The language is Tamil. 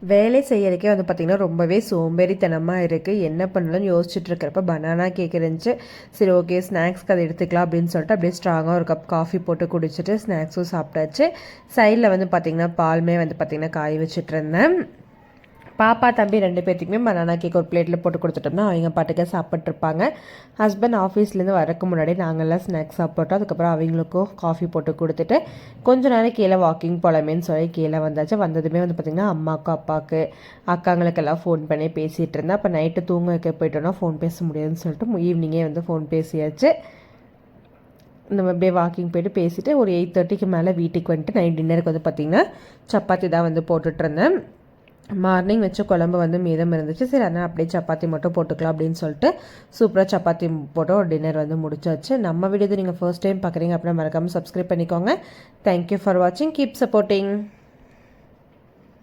வேலை செய்யறதுக்கே வந்து பார்த்திங்கன்னா ரொம்பவே சோம்பேறித்தனமாக இருக்குது என்ன பண்ணலாம்னு யோசிச்சுட்டு இருக்கிறப்ப பனானா கேக் இருந்துச்சு. சரி ஓகே ஸ்நாக்ஸ்க்கு அதை எடுத்துக்கலாம் அப்படின்னு சொல்லிட்டு அப்படியே ஸ்ட்ராங்காக ஒரு கப் காஃபி போட்டு குடிச்சிட்டு ஸ்நாக்ஸும் சாப்பிட்டாச்சு. சைடில் வந்து பார்த்திங்கன்னா பால்மே வந்து பார்த்திங்கன்னா காய வச்சுட்டு இருந்தேன். பாப்பா தம்பி ரெண்டு பேர்த்துக்குமே பனானா கேக் ஒரு பிளேட்டில் போட்டு கொடுத்துட்டோம்னா அவங்க பாட்டுக்க சாப்பிட்ருப்பாங்க ஹஸ்பண்ட் ஆஃபீஸ்லேருந்து வரக்கு முன்னாடி நாங்கள்லாம் ஸ்நாக்ஸ் சாப்பிட்டோம். அதுக்கப்புறம் அவங்களுக்கும் காஃபி போட்டு கொடுத்துட்டு கொஞ்ச நேரம் கீழே வாக்கிங் போகலாமேன்னு சொல்லி கீழே வந்தாச்சு. வந்ததுமே வந்து பார்த்திங்கன்னா அம்மாவுக்கும் அப்பாவுக்கு அக்காங்களுக்கெல்லாம் ஃபோன் பண்ணி பேசிகிட்டு இருந்தேன். அப்போ நைட்டு தூங்க வைக்க போயிட்டோன்னா ஃபோன் பேச முடியாதுன்னு சொல்லிட்டு ஈவினிங்கே வந்து ஃபோன் பேசியாச்சு. நம்ம அப்படியே வாக்கிங் போயிட்டு பேசிவிட்டு ஒரு எயிட் தேர்ட்டிக்கு மேலே வீட்டுக்கு வந்துட்டு நைட் டின்னருக்கு வந்து பார்த்திங்கன்னா சப்பாத்தி தான் வந்து போட்டுட்ருந்தேன் மார்னிங் வச்ச குழம்பு வந்து மீதம் இருந்துச்சு. சரி அதனால் அப்படியே சப்பாத்தி மட்டும் போட்டுக்கலாம் அப்படின்னு சொல்லிட்டு சூப்பராக சப்பாத்தி போட்டு ஒரு டின்னர் வந்து முடிச்சாச்சு நம்ம வீடியோ நீங்கள் ஃபர்ஸ்ட் டைம் பார்க்குறீங்க அப்படின்னா மறக்காமல் சப்ஸ்கிரைப் பண்ணிக்கோங்க. தேங்க்யூ ஃபார் வாட்சிங் கீப் சப்போர்ட்டிங்